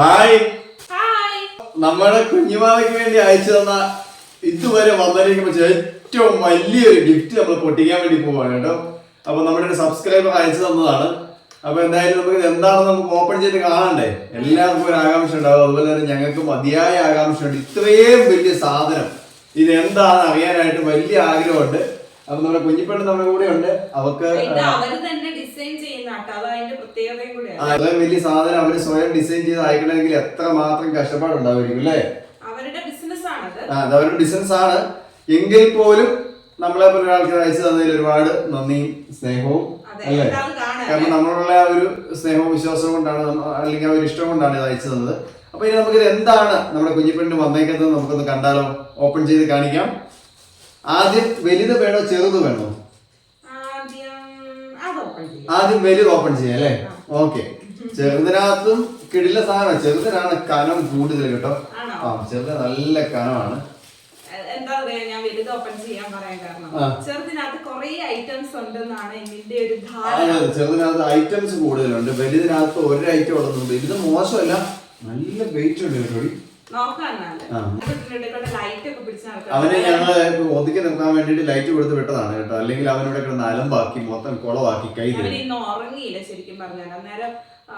Hi. നമ്മുടെ കുഞ്ഞുമാവയ്ക്ക് വേണ്ടി അയച്ചു തന്ന ഇതുവരെ വന്നിരിക്കുമ്പോൾ ഏറ്റവും വലിയൊരു ഗിഫ്റ്റ് നമ്മൾ പൊട്ടിക്കാൻ വേണ്ടി പോവാണ് കേട്ടോ. അപ്പൊ നമ്മുടെ ഒരു സബ്സ്ക്രൈബർ അയച്ചു തന്നതാണ്. അപ്പൊ എന്തായാലും നമുക്ക് എന്താണെന്ന് നമുക്ക് ഓപ്പൺ ചെയ്ത് കാണണ്ടേ? എല്ലാവർക്കും ഒരു ആകാംക്ഷ ഉണ്ടാവും. അതുപോലെ തന്നെ ഞങ്ങൾക്ക് മതിയായ ആകാംക്ഷയുണ്ട്. ഇത്രയും വലിയ സാധനം. ഇത് എന്താണെന്ന് അറിയാനായിട്ട് വലിയ ആഗ്രഹമുണ്ട്. അപ്പൊ നമ്മുടെ കുഞ്ഞിപ്പെണ്ണ് നമ്മുടെ കൂടെ ഉണ്ട്. അവക്ക് അത്രയും വലിയ സാധനം അവർ സ്വയം ഡിസൈൻ ചെയ്ത് അയക്കണമെങ്കിൽ എത്ര മാത്രം കഷ്ടപ്പാടുണ്ടാവുമായിരിക്കും അല്ലേ? അത് അവരുടെ ബിസിനസ് ആണ്. എങ്കിൽ പോലും നമ്മളെ പോലെ ഒരാൾക്ക് അയച്ചു തന്നതിൽ ഒരുപാട് നന്ദിയും സ്നേഹവും അല്ലേ? കാരണം നമ്മളുള്ള ആ ഒരു സ്നേഹവും വിശ്വാസവും കൊണ്ടാണ് അല്ലെങ്കിൽ ആ ഒരു ഇഷ്ടം കൊണ്ടാണ് ഇത് അയച്ചു തന്നത്. അപ്പൊ ഇനി നമുക്കിത് എന്താണ് നമ്മുടെ കുഞ്ഞിപ്പെണ്ണിന് വന്നേക്കുന്നത് നമുക്കൊന്ന് കണ്ടാലോ? ഓപ്പൺ ചെയ്ത് കാണിക്കാം. ആദ്യം വലുത് വേണോ ചെറുത് വേണോ? ആദ്യം വലുത് ഓപ്പൺ ചെയ്യാം അല്ലേ? ഓക്കെ ചെറുതിനകത്തും കിടില സാധനം ചെറുതിനാണ് കനം കൂടുതൽ കേട്ടോ. ആ ചെറുത് നല്ല കനമാണ്. എന്താ പറയാ ഞാൻ വലുത് ഓപ്പൺ ചെയ്യാൻ പറയാൻ കാരണം. ആ. ചെറുതിനകത്ത് കുറെ ഐറ്റംസ് ഉണ്ടെന്നാണ് ഒരു ധാരണ. ചെറുതിനകത്ത് ഐറ്റംസ് കൂടുതലുണ്ട്. വലുതിനകത്ത് ഒരു ഐറ്റം ഉള്ളതുണ്ട്. ഇത് മോശമല്ല നല്ല വെയിറ്റ് ഉണ്ട് കേട്ടോ. അവനെ ഞങ്ങൾ ഒതുക്കി നിർത്താൻ വേണ്ടിട്ട് ലൈറ്റ് കൊടുത്ത് വിട്ടതാണ് കേട്ടോ. അല്ലെങ്കിൽ അവനോട് കിടന്ന് അലമ്പാക്കി മൊത്തം കുളവാക്കി കൈ ഉറങ്ങിയില്ല ശരിക്കും പറഞ്ഞാൽ അന്നേരം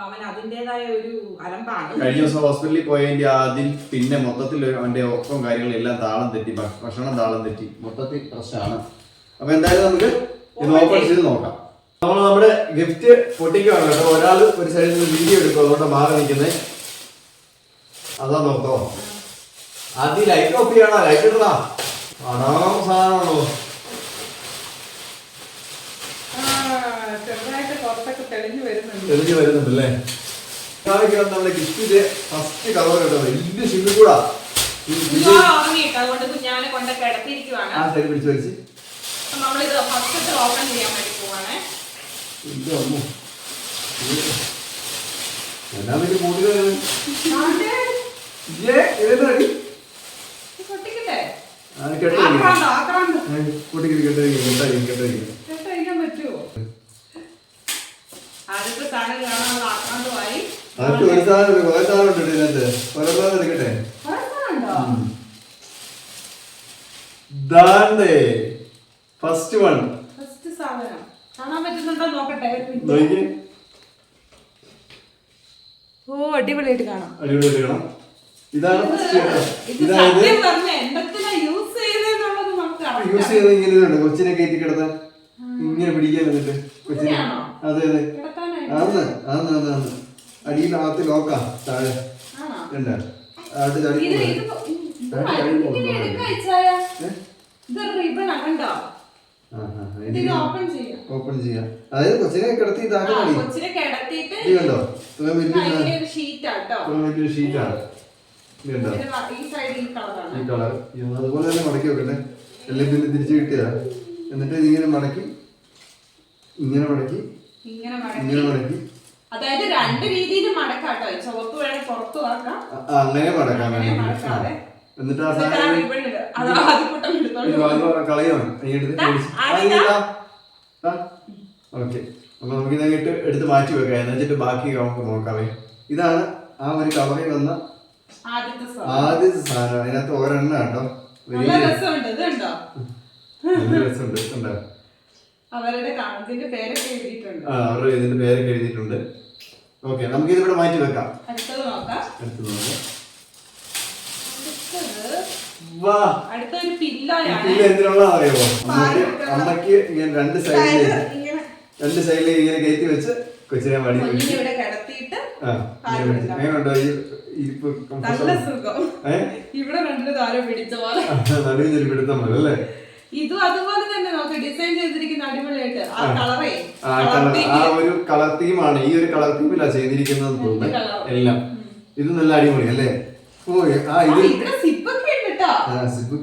അവൻ അതിന്റേതായ ഒരു അലമ്പാണ്. കഴിഞ്ഞ ദിവസം ഹോസ്പിറ്റലിൽ പോയതിന്റെ ആദ്യം പിന്നെ മൊത്തത്തിൽ അവന്റെ ഒപ്പം കാര്യങ്ങളെല്ലാം താളം തെറ്റി ഭക്ഷണം താളം തെറ്റി. മൊത്തത്തിൽ പ്രശ്നമാണ്. അപ്പൊ എന്തായാലും നമുക്ക് ഇത് ഓപ്പൺ ചെയ്ത് നോക്കാം. നമ്മൾ നമ്മുടെ ഗിഫ്റ്റ് പൊട്ടിക്കുകയാണ് കേട്ടോ. ഒരാൾ ഒരു സൈഡിൽ നിന്ന് വീഡിയോ എടുക്കും. അതുകൊണ്ട് മാറി നിൽക്കുന്നത്. അതാ നോക്കോ. ആദ്യം ലൈറ്റ് ഓഫ് ചെയ്യണോ? ലൈറ്റ് ഇടണോ? ആണോ സാധനമാണോ? തെളിഞ്ഞു വരുന്നുണ്ട്. തെളിഞ്ഞു വരുന്നുണ്ടല്ലേ നമ്മുടെ ഗിഫ്റ്റിന്റെ ഫസ്റ്റ് കവർ കേട്ടോ. വലിയ ഷിമ്മി കൂടാ. ആ ശരി പിടിച്ചു വലിച്ച്. വേണ്ടി പോവാണ്. എന്നാ വലിയ ഫസ്റ്റ് വൺ ഫസ്റ്റ് സാധനം കാണാൻ പറ്റുന്നുണ്ടോ നോക്കട്ടെ ഓ അടിപൊളിയായിട്ട് കാണാം. അടിപൊളിയായിട്ട് എടുക്കണം ഇതാണ് ഇതായത് യൂസ്. ചെയ്ത് ഇങ്ങനെ കൊച്ചിനെ കയറ്റി കിടത്താൻ ഇങ്ങനെ പിടിക്കാൻ എന്നിട്ട് കൊച്ചിനെ? അതെ അതെ. ആന്ന് ആന്ന് ആന്ന് ആന്ന് അടിയിൽ അകത്ത് ലോക്കാ താഴെ? ഉണ്ട് അത് ഓപ്പൺ ചെയ്യാം. അതായത് കൊച്ചിനെ കിടത്തി ആ, ഇതാക്കാൻ മതി കൊച്ചിനെ കിടത്തിയിട്ട് കണ്ടോ ഇത്രയും വലിയ അതിന്റെ ഒരു ഷീറ്റ് ആട്ടോ ഇത്രയും വലിയ ഷീറ്റാണ് ഇത് കണ്ടോ ഇതിന് വ- ഈ കളർ അതുപോലെ തന്നെ മടക്കി വെക്കട്ടെ. അല്ലെങ്കിൽ പിന്നെ തിരിച്ച് കിട്ടിയതാ. എന്നിട്ട് ഇതിങ്ങനെ മടക്കി ഇങ്ങനെ മടക്കി ഇങ്ങനെ മടക്കി. മടക്കി. അതായത് രണ്ട് രീതിയിൽ ചുവപ്പ് വേണേ പുറത്തു അങ്ങനെ വേണ്ടി എന്നിട്ട് ആ സാധനം കളയാണ് ഓക്കെ. അപ്പൊ നമുക്ക് ഇതങ്ങിട്ട് എടുത്ത് മാറ്റി വെക്കാം. എന്നിട്ട് ബാക്കി നമുക്ക് നോക്കാവേ ഇതാണ് ആ ഒരു കവറിൽ വന്ന ആദ്യത്തെ സാധനം. അതിനകത്ത് ഒരെണ്ണ കേട്ടോ. വലിയ രസമുണ്ട്. ഉണ്ടോ അവരുടെ ഇതിന്റെ പേരൊക്കെ എഴുതിയിട്ടുണ്ട്. ആ അവരുടെ ഇതിന്റെ പേരൊക്കെ എഴുതിയിട്ടുണ്ട്. ഓക്കെ നമുക്ക് ഇതിവിടെ മാറ്റി വെക്കാം. അടുത്തത് നോക്കാം. അടുത്തത് നോക്കാം. അമ്മയ്ക്ക് ഇങ്ങനെ രണ്ട് സൈഡിൽ ഇങ്ങനെ രണ്ട് സൈഡിൽ ഇങ്ങനെ കയറ്റി വെച്ച് കൊച്ചിനെ പണി കിടത്തിയിട്ട് ഇരിപ്പ് നല്ല സുഖം. ഇവിടെ രണ്ടിന് താരം പിടിച്ച പോലെ? നടുവിൽ ഒരു പിടുത്തം പോലെ അല്ലേ? ഇതും അതുപോലെ തന്നെ നമുക്ക് ഡിസൈൻ ചെയ്തിരിക്കുന്ന അടിപൊളിയായിട്ട് ആ കളറേ ആ ഒരു കളർ തീമാണ് ഈ ഒരു കളർ തീമിലാണ് ചെയ്തിരിക്കുന്നത് തോന്നുന്നു. എല്ലാം. ഇത് നല്ല അടിപൊളി അല്ലേ? ഓ ആ ഇത് സിപ്പൊക്കെ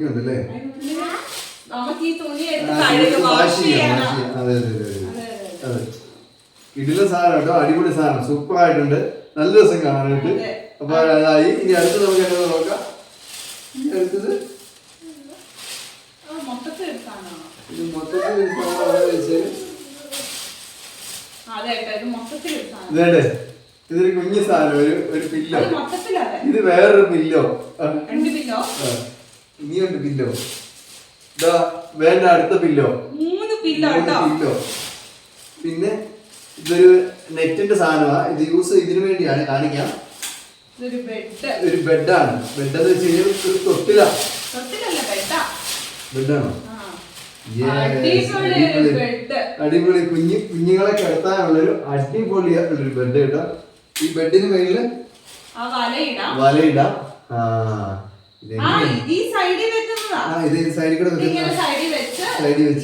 ഉണ്ട് കേട്ടോ നമുക്ക് ഈ തുണി എടുത്ത് ഇതിലെ സാധനം കേട്ടോ അടിപൊളി സാധനം. സൂപ്പർ ആയിട്ടുണ്ട് നല്ല ദിവസം കാണാനായിട്ട്. അതെ. അപ്പൊ അതായി. ഇനി അടുത്ത് നമുക്ക് എന്താ നോക്കാം? ഇനി അടുത്തത്? ഇത് മൊത്തത്തിൽ ഇതൊരു കുഞ്ഞു സാധനം ഒരു ഒരു പില്ലോ. ഇത് വേറൊരു പില്ലോ. ഇനിയുണ്ട് പില്ലോ? ഇതാ വേണ്ട അടുത്ത പില്ലോ. മൂന്ന് പില്ലോ പിന്നെ ഇതൊരു നെറ്റിന്റെ സാധനമാണ് ഇത് യൂസ് ഇതിനു വേണ്ടിയാണ് കാണിക്കാം. ഒരു ബെഡാണ് ബെഡ് എന്ന് വെച്ച് കഴിഞ്ഞാൽ ഒരു തൊട്ടില. ബെഡാണോ അടിപൊളി കുഞ്ഞു കുഞ്ഞുങ്ങളെ കിടത്താനുള്ളൊരു അടിപൊളി ഒരു ബെഡ് കേട്ടോ. ഈ ബെഡിന് മേളിൽ ആ വലയിടാം. ആ? ഈ സൈഡിൽ സൈഡിൽ വെച്ച്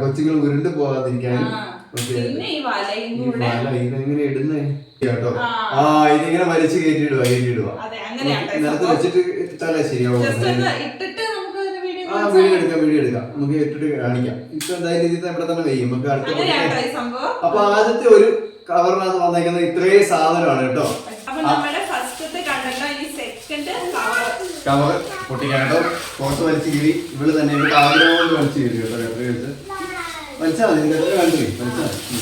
കൊച്ചുങ്ങൾ ഉരുണ്ട് പോകാതിരിക്കാനും. പിന്നെ ഈ വലയും കൂടെ വല ഇതെങ്ങനെ ഇടുന്നേ? കേട്ടോ. ആ. ഇതിങ്ങനെ വലിച്ചു കയറ്റിയിടുക കയറ്റിയിടുക നിലത്ത് വെച്ചിട്ട് ഇട്ടാലേ ശരിയാവും ആ വീഡിയോ എടുക്കാം വീഡിയോ എടുക്കാം. നമുക്ക് ഇട്ടിട്ട് കാണിക്കാം. ഇപ്പൊ എന്തായാലും ഇത് ഇവിടെ തന്നെ വെയ്യും. നമുക്ക് അടുത്ത അപ്പൊ ആദ്യത്തെ ഒരു കവറിനകത്ത് വന്നേക്കുന്നത്. ഇത്രയും സാധനമാണ് കേട്ടോ. കവർ പൊട്ടിക്കാട്ടോ പുറത്ത് വലിച്ചു കീറി. ഇവൾ തന്നെ ഇവിടെ ആഗ്രഹം കൊണ്ട് വലിച്ചു കീറി കേട്ടോ വലിച്ചാൽ മതി കണ്ടു വലിച്ചാൽ മതി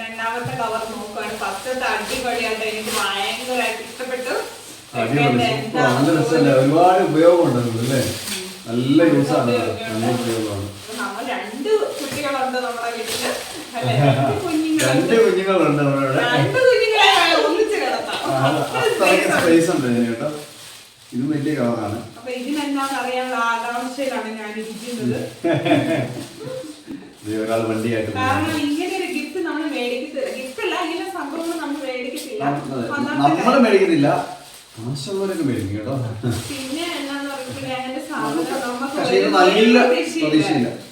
രണ്ടാമത്തെ കവർ നോക്കുവാണ്. ഫസ്റ്റത്തെ അടിപൊളിയായിട്ട് എനിക്ക് ഭയങ്കരമായിട്ട് ഇഷ്ടപ്പെട്ടു. അടിപൊളി. Second super. നല്ല രസമല്ലേ? ഒരുപാട് ഉപയോഗമുണ്ട് അല്ലേ? നല്ല യൂസ് ആണ് നല്ല ഉപയോഗമാണ്. നമ്മൾ രണ്ട് കുട്ടികളുണ്ട് നമ്മുടെ വീട്ടിൽ. രണ്ട് കുഞ്ഞുങ്ങളുണ്ട്. കുഞ്ഞുങ്ങളുണ്ട് നമ്മുടെ ഇവിടെ. സ്പേസ് ഉണ്ട് കേട്ടോ. ഇതും വലിയ കളറാണ് അപ്പൊ ഇതിനെന്താന്ന് അറിയാനുള്ള ആകാംക്ഷയിലാണ് ഞാൻ ഇരിക്കുന്നത്. ഒരാൾ വണ്ടിയായിട്ട് പോകുന്നു. കാരണം ഇങ്ങനെ ഒരു ഗിഫ്റ്റ് നമ്മൾ മേടിക്കത്തില്ല. ഗിഫ്റ്റ് അല്ല ഇങ്ങനെ സംഭവങ്ങൾ നമ്മൾ മേടിക്കത്തില്ല. നമ്മൾ അന്നത്തെ മേടിക്കുന്നില്ല മേടിക്കും കേട്ടോ. പിന്നെ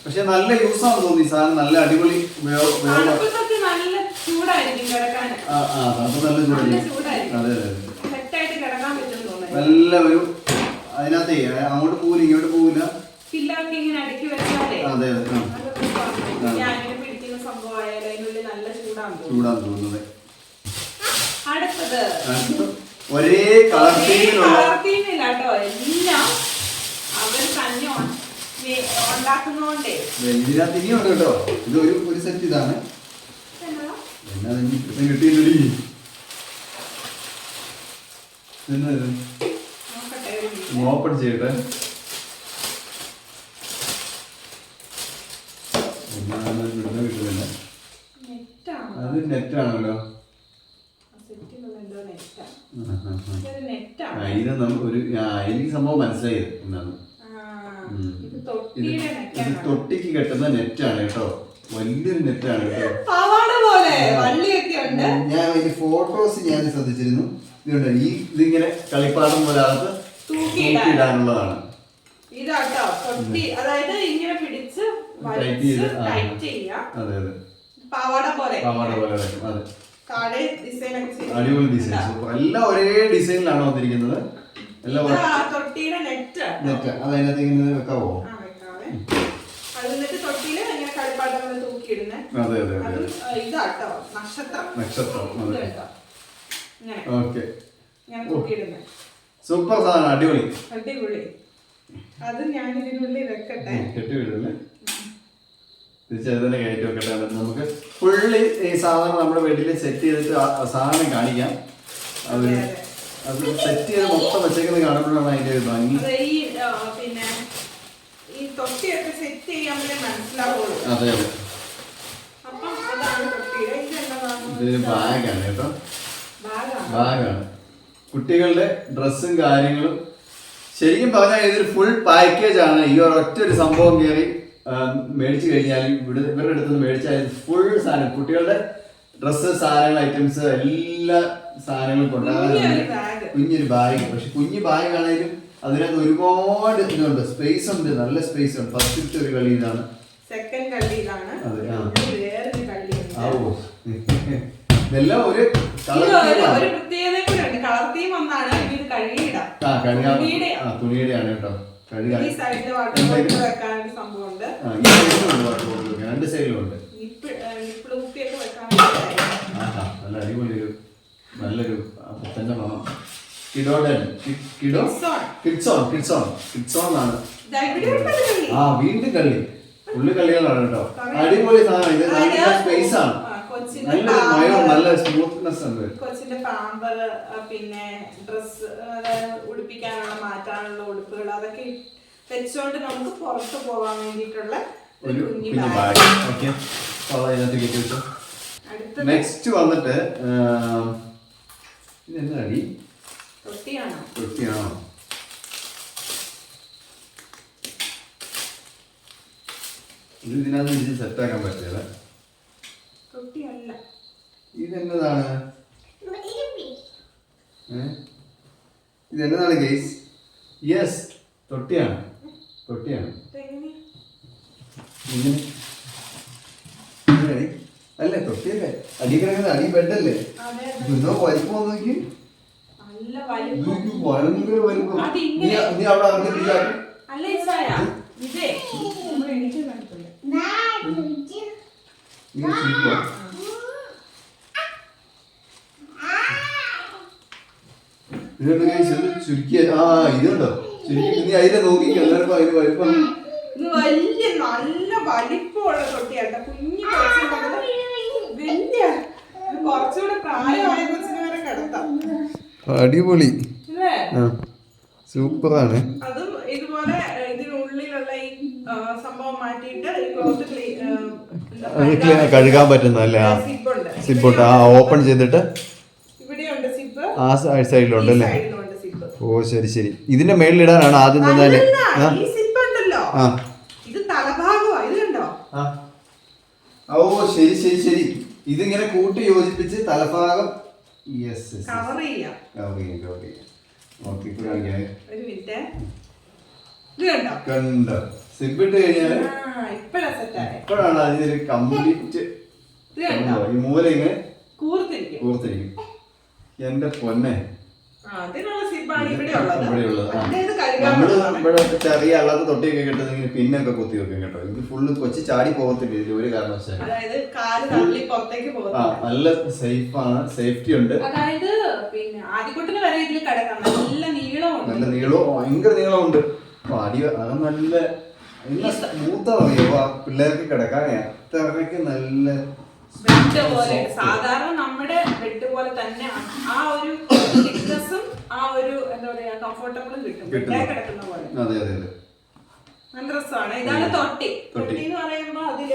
പക്ഷെ നല്ല യൂസ് ആണ് തോന്നി സാധനം. നല്ല അടിപൊളി നല്ല ചൂടായിരിക്കും കിടക്കാൻ ആ ആ നല്ല നല്ല ചൂടായിരിക്കും. അതെ അതെ അതെ സെറ്റായിട്ട് കിടക്കാൻ പറ്റും തോന്നുന്നു നല്ല ഒരു അതിനകത്ത് അങ്ങോട്ട് പോവില്ല ഇങ്ങോട്ട് വെച്ചാലേ അതെ ചൂടാന്ന് തോന്നുന്നത്. ഒരേ കളർ തീമിലുള്ള കേട്ടോ ഇതിനകത്ത് ഇനിയുണ്ട് ഇത് ഒരു ഒരു സെറ്റ് ഇതാണ്? എന്നാ കിട്ടിയില്ലടി എന്നാ ഇത്? നോക്കട്ടെ ഒരു minute. ഓപ്പൺ ചെയ്യട്ടെ? ഇവിടുന്ന് കിട്ടുന്നില്ല അത് നെറ്റാണല്ലോ. ഇത് ഒരു എനിക്ക് സംഭവം മനസ്സിലായത് എന്നാണ്. ഇത്. തൊട്ടിക്ക് കെട്ടുന്ന നെറ്റാണ് കേട്ടോ. വലിയൊരു നെറ്റാണ് കേട്ടോ. ഞാൻ അതിന്റെ ഫോട്ടോസ് ഞാൻ ശ്രദ്ധിച്ചിരുന്നു. ഇതുണ്ട്. ഈ ഇതിങ്ങനെ കളിപ്പാടം പോലെ അകത്ത്. തൂക്കിയിടാനുള്ളതാണ്. ഇതാട്ടോ തൊട്ടി അതായത് ഇങ്ങനെ പിടിച്ച് ടൈറ്റ് ചെയ്ത് ടൈറ്റ് ചെയ്യാം. അതെ അതെ. പാവാട പോലെ. പാവാട പോലെ അതെ. താഴെ ഡിസൈൻ അടിപൊളി എല്ലാം ഒരേ ഡിസൈനിലാണ് വന്നിരിക്കുന്നത്. എല്ലാം തൊട്ടിയുടെ നെറ്റ് നെറ്റ്. അത് അതിനകത്ത് ഇങ്ങനെ വെക്കാവോ? അത് അതെ അതെ നക്ഷത്രം. നക്ഷത്രം അതെ. ഓക്കെ. ഞാൻ സൂപ്പർ സാധനം അടിപൊളി. അടിപൊളി. അത് ഞാൻ ഇതിനുള്ളിൽ വെക്കട്ടെ. കെട്ടി വിടുന്നേ ചെറുതിനെ കയറ്റി വെക്കട്ടെ. നമുക്ക് ഫുള്ളി ഈ സാധനം നമ്മുടെ വീട്ടിൽ സെറ്റ് ചെയ്തിട്ട് സാധനം കാണിക്കാം. അത് അതെ, സെറ്റ് ചെയ്ത് മൊത്തം വെച്ചേക്കുന്നത് കാണുമ്പോഴാണ് അതിന്റെ ഒരു ഭംഗി. പിന്നെ ഈ തൊട്ടിയൊക്കെ സെറ്റ് ചെയ്യാൻ മനസ്സിലാവുള്ളൂ. അതെ അതെ. ഇതൊരു ബാഗാണ് കേട്ടോ. ബാഗാണ് കുട്ടികളുടെ ഡ്രസ്സും കാര്യങ്ങളും ശരിക്കും പറഞ്ഞാൽ ഇതൊരു ഫുൾ പാക്കേജ് ആണ്. ഈ ഒരൊറ്റ ഒരു സംഭവം കയറി മേടിച്ചു കഴിഞ്ഞാൽ ഇവിടെ ഇവരുടെ അടുത്ത് നിന്ന് മേടിച്ചാൽ ഫുൾ സാധനം. കുട്ടികളുടെ ഡ്രസ്സ് സാധനങ്ങൾ ഐറ്റംസ് എല്ലാ സാധനങ്ങളും കൊണ്ടാകാൻ കുഞ്ഞൊരു ബാഗ് പക്ഷെ കുഞ്ഞു ബാഗ് ആണെങ്കിലും അതിനകത്ത് ഒരുപാട് ഇതുണ്ട്. സ്പേസ് ഉണ്ട്. നല്ല സ്പേസ് ഉണ്ട്. ഫസ്റ്റ് ഒരു കളി ഇതാണ്. സെക്കൻഡ് കളി ഇതാണ്. അതെ, ആ ഓ. ഇതെല്ലാം ഒരു ഒരു- പ്രത്യേകത കൂടെ ഉണ്ട്. കളർ തീം ഒന്നാണ് ഇനി ഇത് കഴുകിയിടാം ആ. ആ തുണിയുടെയാണ് കേട്ടോ. കഴുകാൻ ഈ സൈഡിൽ വാട്ടർ ബോട്ടിൽ വെക്കാനൊരു സംഭവമുണ്ട്. ആ, ഈ വാട്ടർ ബോട്ടിൽ വെക്കാൻ. രണ്ട് സൈഡിലുണ്ട് നിപ്പിൾ കുപ്പിയൊക്കെ ആഹാ നല്ല നല്ലൊരു മണം. കിഡോഡൻ കിഡോ? Kids-on. Kidson Kidson. കിഡ്സോൺ ആണ്. ആ വീണ്ടും കള്ളി. ഉള്ളു കളികളാണ് കേട്ടോ. അടിപൊളി സാധനം. ഇത് നല്ല സ്പേസ് ആണ്. കൊച്ചിന്റെ നല്ല മയോ പാമ്പർ നല്ല സ്മൂത്ത്നെസ് ഉണ്ട് കൊച്ചിന്റെ പാമ്പർ പിന്നെ ഡ്രസ് ഉടുപ്പിക്കാനുള്ള മാറ്റാനുള്ള ഉടുപ്പുകൾ അതൊക്കെ വെച്ചോണ്ട് നമുക്ക് പുറത്ത് പോകാൻ വേണ്ടിയിട്ടുള്ള ഒരു ഒരു കുഞ്ഞു കുഞ്ഞു ബാഗ് ബാഗ് ഓക്കെ അപ്പോൾ അതിനകത്ത് കയറ്റി വെച്ചു. അടുത്തത് നെക്സ്റ്റ് വന്നിട്ട് തൊട്ടിയാണോ? ഇത് ഇതിനകത്ത് ഇത് സെറ്റാക്കാൻ പറ്റില്ല. തൊട്ടിയല്ല. ഇതെന്നതാണ്? ഇതെന്നതാണ് ഗെയ്സ് യെസ് തൊട്ടിയാണ്. തൊട്ടിയാണ്? ഇങ്ങനെ. അല്ലേ തൊട്ടിയല്ലേ? അടി കിടക്കുന്നത് അടി ബെഡല്ലേ? എന്തോ വലിപ്പം നോക്കി ഭയങ്കര വലിപ്പം. നീ അവിടെ അവിടെ ഇരിക്കാതെ. അല്ല ഇസായ ഇതേ നമ്മൾ എനിക്ക് കണ്ടിട്ടുണ്ട് നീ ചുരുക്കുവാ. ഇതുണ്ട് guys, ഇത് ചുരുക്കിയ ആ ഇതുണ്ടോ? ചുരുക്കി നീ അതിനെ നോക്കിക്കോ എല്ലാവർക്കും അതിന് വലിപ്പം. ഇത് വലിയ നല്ല വലിപ്പമുള്ള തൊട്ടിയാട്ടോ. കുഞ്ഞു വലിയ ഇത് കുറച്ചുകൂടെ പ്രായമായ കൊച്ചിനെ വരെ കിടത്താം. അടിപൊളി. സൂപ്പറാണ്. അതും ഇതുപോലെ ഏഹ്, ഇതിനുള്ളിലുള്ള ഈ ആ, സംഭവം മാറ്റിയിട്ട് ഈ ക്ലോത്ത് കഴുകാൻ പറ്റുന്ന അല്ലേ ആ സിബുണ്ട്. ആ ഓപ്പൺ ചെയ്തിട്ട്? ആ സൈഡിലുണ്ട് അല്ലേ? ഓ ശരി ശരി. ഇതിന്റെ മേളിലിടാനാണ് ആദ്യം തന്നെ ആ. ഓ ശരി ശരി ശരി. ഇതിങ്ങനെ കൂട്ടി യോജിപ്പിച്ച് തലഭാഗം യെസ് കവർ ചെയ്യാം. കണ്ടോ? കണ്ടോ സിബിട്ട് കഴിഞ്ഞാൽ ഇപ്പോഴാണ് അതിനൊരു കംപ്ലീറ്റ് ഈ മൂല ഇങ്ങനെ കൂർത്തിരിക്കും. എന്റെ പൊന്നെ. നമ്മൾ. ഇവിടെ ചെറിയ അല്ലാത്ത തൊട്ടിയൊക്കെ കിട്ടുന്നെങ്കിൽ പിന്നൊക്കെ കുത്തി വെക്കും കേട്ടോ. ഇത് ഫുള്ള് കൊച്ചി ചാടി പോകത്തില്ല ഇതിൽ ഒരു കാരണവശാലും. ആ നല്ല സേഫ് ആണ്. സേഫ്റ്റി ഉണ്ട്. അതായത് പിന്നെ ആദ്യക്കൊട്ടിന് വരെ ഇതിൽ കിടക്കാം. നല്ല നീളമുണ്ട് നല്ല നീളവും ഭയങ്കര നീളമുണ്ട് അപ്പൊ അടി അത് നല്ല നല്ല സ്മൂത്ത് അറിയോ ആ പിള്ളേർക്ക് കിടക്കാൻ എത്രയ്ക്ക് നല്ല ബെഡ് പോലെ സാധാരണ നമ്മുടെ ബെഡ് പോലെ തന്നെ ആ ഒരു തിക്നെസ്സും ആ ഒരു എന്താ പറയാ കംഫർട്ടബിളും കിട്ടും. കിട്ടുന്നു. കിടക്കുന്ന പോലെ. അതെ അതെ അതെ. നല്ല രസമാണ്. ഇതാണ് തൊട്ടി. തൊട്ടി. എന്ന് പറയുമ്പോ അതിൽ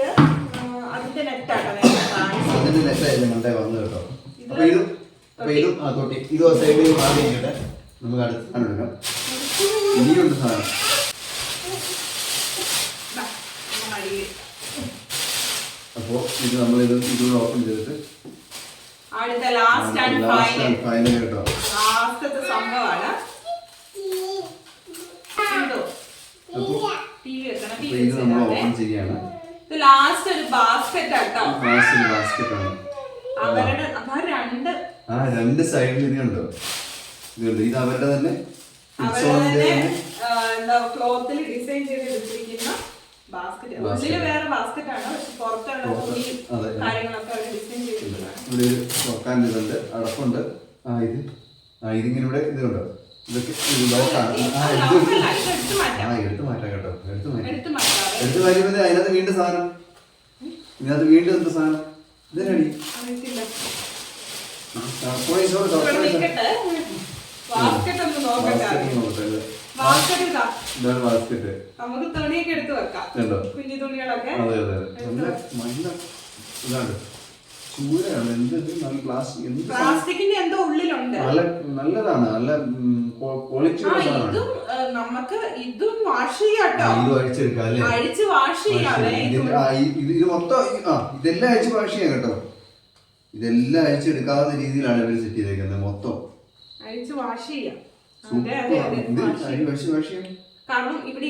അതിന്റെ നെറ്റാട്ടോ. അതിന്റെ നെറ്റായില്ല മണ്ടേ വന്നു കേട്ടോ. അപ്പൊ ഇത് അപ്പൊ ഇതും ആ തൊട്ടി. ഇതും സൈഡിൽ മാറി കഴിഞ്ഞിട്ട് നമുക്ക് അടുത്ത് സാധനം ഇനിയുണ്ട് സാധനം. അപ്പോ ഇത് നമ്മൾ ഇത് ഇതുകൂടെ ഓപ്പൺ ചെയ്തിട്ട് അടുത്ത ലാസ്റ്റ് ആൻഡ് ഫൈനൽ ഫൈനൽ കേട്ടോ. ലാസ്റ്റത്തെ സംഭവമാണ്. ഇത് നമ്മൾ വെച്ചാലേ ഓപ്പൺ ചെയ്യാണ്. ഇത് ലാസ്റ്റ് ഒരു ആട്ടോ ലാസ്റ്റ് ആണ്. അവരുടെ രണ്ട് ആ രണ്ട് സൈഡിൽ ഇതുണ്ടോ ഇതുണ്ട് ഇത് അവരുടെ തന്നെ. അവരുടെ തന്നെ തന്നെ എന്താ ക്ലോത്തിൽ ഡിസൈൻ ചെയ്ത് എടുത്തിരിക്കുന്ന ബാസ്കറ്റ് ഉള്ളിൽ വേറെ ബാസ്കറ്റ് ആണ്. പക്ഷെ പുറത്തുള്ള തുണി കാര്യങ്ങളൊക്കെ അവർ ഡിസൈൻ ചെയ്തിരിക്കുന്നതാണ് ഇവിടെ ഒരു തുറക്കാൻ ഇതുണ്ട്. അടപ്പുണ്ട്. ആ ഇത്. ആ ഇതിങ്ങനെ ഇവിടെ ഇതുണ്ടോ. ഇതൊക്കെ ഇത്. ലോക്കാണ് ആ എടുത്ത് ആ എടുത്ത് മാറ്റാം കേട്ടോ. എടുത്ത് മാറ്റാം. എടുത്ത് മാറ്റാം. എടുത്ത് മാറ്റുമ്പോൾ അതിനകത്ത് വീണ്ടും സാധനം. ഇതിനകത്ത് വീണ്ടും എന്ത് സാധനം? ഇതിനടി ഇവിടെ നിൽക്കട്ടെ. ബാസ്കറ്റ് ഒന്ന് നോക്കട്ടെ. ഇതാണ് ബാസ്കറ്റ് നമുക്ക് തുണിയൊക്കെ എടുത്ത് വെക്കാം. ഉണ്ടോ? കുഞ്ഞു തുണികളൊക്കെ. അതെ അതെ. നല്ല നല്ല ഇതാണ് ചൂരയാണ്. എന്ത് ഇത്? നല്ല പ്ലാസ്റ്റിക് എന്ത് പ്ലാസ്റ്റിക്കിന്റെ എന്തോ ഉള്ളിലുണ്ട്. നല്ല നല്ലതാണ്. നല്ല ക്വാളിറ്റി ആ ഇതും നമുക്ക് ഇതും വാഷ് ചെയ്യാട്ടോ ആ, ഇത് അഴിച്ചെടുക്കാം അല്ലേ? അഴിച്ച് വാഷ് ഇത്. മൊത്തം ആ ഇതെല്ലാം അഴിച്ച് വാഷ് ചെയ്യാം കേട്ടോ. ഇതെല്ലാം അഴിച്ചെടുക്കാവുന്ന രീതിയിലാണ് ഇവർ സെറ്റ് ചെയ്തേക്കുന്നത് മൊത്തം. അഴിച്ച് വാഷ് ചെയ്യാം. കാരണം ഇവിടെ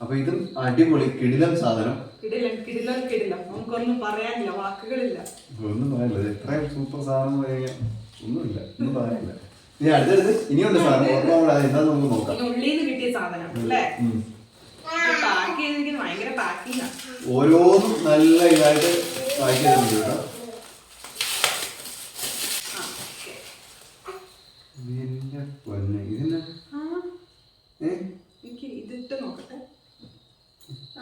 അപ്പൊ ഇതും അടിപൊളി കിടിലം സാധനം. കിടിലം കിടിലം കിടിലം നമുക്കൊന്നും പറയാനില്ല വാക്കുകളില്ല. ഒന്നും പറയാനില്ല. എത്രയും സൂപ്പർ സാധനം എന്ന് ഒന്നുമില്ല ഒന്നും പറയാനില്ല. ഇനി അടുത്തടുത്ത് ഇനിയുണ്ട് സാധനം. ഓർമ്മ കൂടാതെ എന്താ നമുക്ക് നോക്കാം. നിന്ന് കിട്ടിയ സാധനം അല്ലേ. പാക്ക് ഭയങ്കര ഓരോന്നും നല്ല ഇതായിട്ട് പാക്ക് ചെയ്തിട്ടുണ്ട് കേട്ടോ ആ ഓക്കെ എന്റെ പൊന്നെ ഇതിന് ആ ഏ എനിക്ക് ഇതിട്ട് നോക്കട്ടെ ആ ഇവിടെ ഒരു സിബ് ഉണ്ട് സിപ്പ്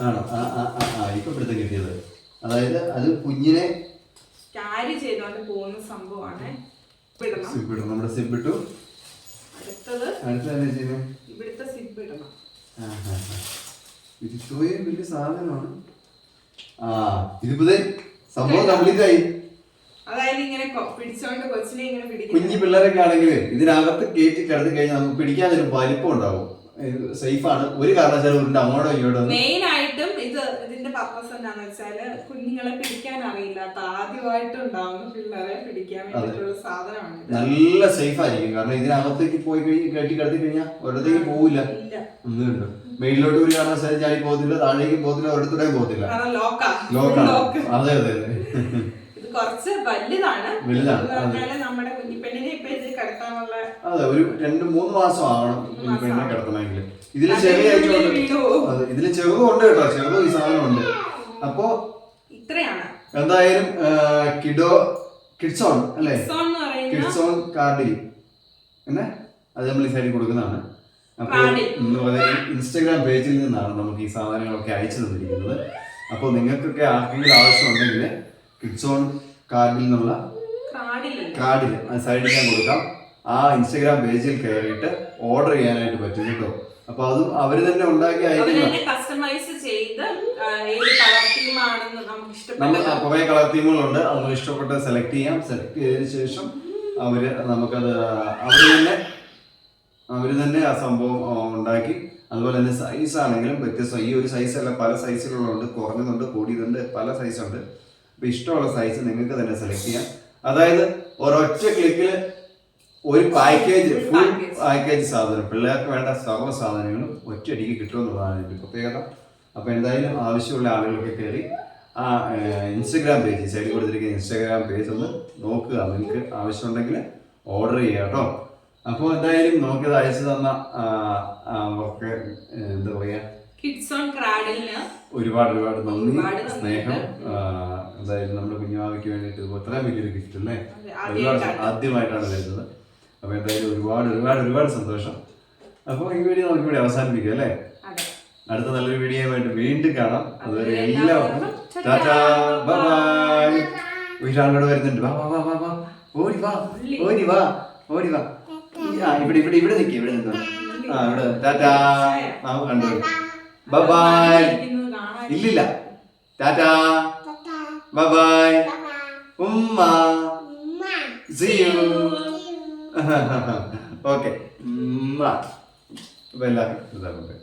ആണോ? ആ ആ ആ ആ ഇപ്പൊ കിട്ടിയത്. അതായത് അത് കുഞ്ഞിനെ ക്യാരി ചെയ്തോണ്ട് പോകുന്ന സംഭവമാണ്. ഇടണം സിബ് ഇടും നമ്മുടെ സിബ് ഇട്ടു. അടുത്തത് അടുത്ത എന്താ ചെയ്യുന്നത് ഇവിടുത്തെ സിപ്പ് ഇടണം. ആ, ആ, ആ. ഇത് ഇത്രയും വലിയ സാധനമാണ്. ആ ഇതിപ്പോ സംഭവം കംപ്ലീറ്റ് ആയി. അതായത് ഇങ്ങനെ പിടിച്ചോണ്ട് കൊച്ചിനെ ഇങ്ങനെ പിടിക്കും കുഞ്ഞു പിള്ളേരൊക്കെ ആണെങ്കിൽ ഇതിനകത്ത് കയറ്റി കിടന്നു കഴിഞ്ഞാൽ നമുക്ക് പിടിക്കാനൊരു വലിപ്പം ഉണ്ടാവും. സേഫാണ്. ഒരു കാരണവശാലും ഉരുണ്ട് അങ്ങോട്ടോ ഇങ്ങോട്ടോ മെയിൻ ആയിട്ടും ഇത് ഇതിന്റെ പർപ്പസ് എന്താണെന്ന് വെച്ചാൽ കുഞ്ഞുങ്ങളെ പിടിക്കാൻ അറിയില്ലാത്ത ആദ്യമായിട്ട് ഉണ്ടാവുന്ന പിള്ളേരെ പിടിക്കാൻ വേണ്ടിയിട്ടുള്ള സാധനമാണ് നല്ല സേഫ് ആയിരിക്കും കാരണം ഇതിനകത്തേക്ക് പോയി കഴിഞ്ഞ് കെട്ടി കിടത്തി കഴിഞ്ഞാൽ ഒരിടത്തേക്ക് പോവില്ല. ഒന്നുമില്ല മേളിലോട്ട് ഒരു കാരണവശാലും ചാടി പോകത്തില്ല താഴേക്ക് പോകത്തില്ല ഒരിടത്തൂടെ പോകത്തില്ല. ലോക്കാണ് ലോക്ക് അതെ അതെ ഇത് കുറച്ച് വലുതാണ്. വലുതാണ്, നമ്മുടെ കിടത്താനുള്ള അതെ ഒരു രണ്ട് മൂന്ന് മാസം ആവണം ഈ പെണ്ണെ കിടത്തണമെങ്കിൽ ഇതിൽ ചെറിയായിട്ട്. അതെ ഇതിൽ ചെറുതും ഉണ്ട് കേട്ടോ ചെറുതും ഈ സാധനം ഉണ്ട്. അപ്പോ ഇത്രയാണ്. എന്തായാലും കിഡോ കിഡ്സോൺ അല്ലേ? കിഡ്സോൺ കാർഡിൽ. എന്നെ അത് നമ്മൾ ഈ സൈഡിൽ കൊടുക്കുന്നതാണ്. അപ്പോൾ. ഇൻസ്റ്റാഗ്രാം പേജിൽ നിന്നാണ് നമുക്ക് ഈ സാധനങ്ങളൊക്കെ അയച്ചു തന്നിരിക്കുന്നത്. അപ്പോൾ നിങ്ങൾക്കൊക്കെ ആർക്കെങ്കിലും ആവശ്യമുണ്ടെങ്കിൽ കിഡ്സോൺ കാർഡിൽ നിന്നുള്ള കാർഡിൽ. അത് സൈഡിൽ ഞാൻ കൊടുക്കാം. ആ ഇൻസ്റ്റഗ്രാം പേജിൽ കയറിയിട്ട് ഓർഡർ ചെയ്യാനായിട്ട് പറ്റും കേട്ടോ. അപ്പൊ അതും അവർ തന്നെ ഉണ്ടാക്കി അവർ കസ്റ്റമൈസ് ചെയ്ത് നമുക്ക് കുറെ കളർ തീമുകളുണ്ട് അത് ഇഷ്ടപ്പെട്ട സെലക്ട് ചെയ്യാം. സെലക്ട് ചെയ്തതിനു ശേഷം അവർ നമുക്കത് അവർ തന്നെ അവർ തന്നെ ആ സംഭവം ഉണ്ടാക്കി. അതുപോലെ തന്നെ സൈസ് ആണെങ്കിലും വ്യത്യസ്തം. ഈ ഒരു സൈസ് അല്ല പല സൈസിലുള്ളതുണ്ട് കുറഞ്ഞതുണ്ട് കൂടിയതുണ്ട് പല സൈസുണ്ട് ഉണ്ട്. അപ്പൊ ഇഷ്ടമുള്ള സൈസ് നിങ്ങൾക്ക് തന്നെ സെലക്ട് ചെയ്യാം. അതായത് ഒരൊറ്റ ക്ലിക്കിൽ ഒരു പാക്കേജ് ഫുൾ പാക്കേജ് സാധനം. പിള്ളേർക്ക് വേണ്ട സർവ സാധനങ്ങളും ഒറ്റയടിക്ക് കിട്ടുമെന്നുള്ളതാണ് ഇതിന്റെ പ്രത്യേകത. അപ്പൊ എന്തായാലും ആവശ്യമുള്ള ആളുകളൊക്കെ കയറി ആ ഇൻസ്റ്റഗ്രാം പേജ് സൈഡിൽ കൊടുത്തിരിക്കുന്ന ഇൻസ്റ്റഗ്രാം പേജ് ഒന്ന് നോക്കുക. നിങ്ങൾക്ക് ആവശ്യമുണ്ടെങ്കിൽ ഓർഡർ ചെയ്യുക കേട്ടോ. അപ്പോൾ എന്തായാലും നോക്കിയത് അയച്ചു തന്ന അവർക്ക് എന്താ പറയാ? കിഡ്സ് ഓൺ ക്രാഡിലിന് ഒരുപാട് ഒരുപാട് നന്ദി സ്നേഹം. എന്തായാലും നമ്മുടെ കുഞ്ഞുമാവിക്ക് വേണ്ടിയിട്ട് ഇത് ഇത്രയും വലിയൊരു ഗിഫ്റ്റ് അല്ലേ? ഒരുപാട് ആദ്യമായിട്ടാണ്. ആദ്യമായിട്ടാണ് വരുന്നത്. അപ്പൊ എന്തായാലും ഒരുപാട് ഒരുപാട് ഒരുപാട് സന്തോഷം. അപ്പോൾ ഈ വീഡിയോ നമുക്ക് ഇവിടെ അവസാനിപ്പിക്കാം അല്ലേ? അടുത്ത നല്ലൊരു വീഡിയോയുമായിട്ട് വീണ്ടും കാണാം. അതുവരെ എല്ലാവർക്കും ടാറ്റാ ബൈ വീട്ടാളോട് വരുന്നുണ്ട്. വാ വാ വാ വാ വാ. ഓടി വാ ഓടി വാ ഓടി വാ. ആ ഇവിടെ ഇവിടെ ഇവിടെ നിൽക്കുക ഇവിടെ നിന്നോ ആ ഇവിടെ ടാറ്റാ. ആ കണ്ടു? ബൈ ബൈ ഇല്ലില്ല. ടാറ്റാ. ബൈ ബൈ ഉമ്മ. See you. ഓക്കെ അപ്പോൾ എല്ലാവർക്കും ഇതാകട്ടെ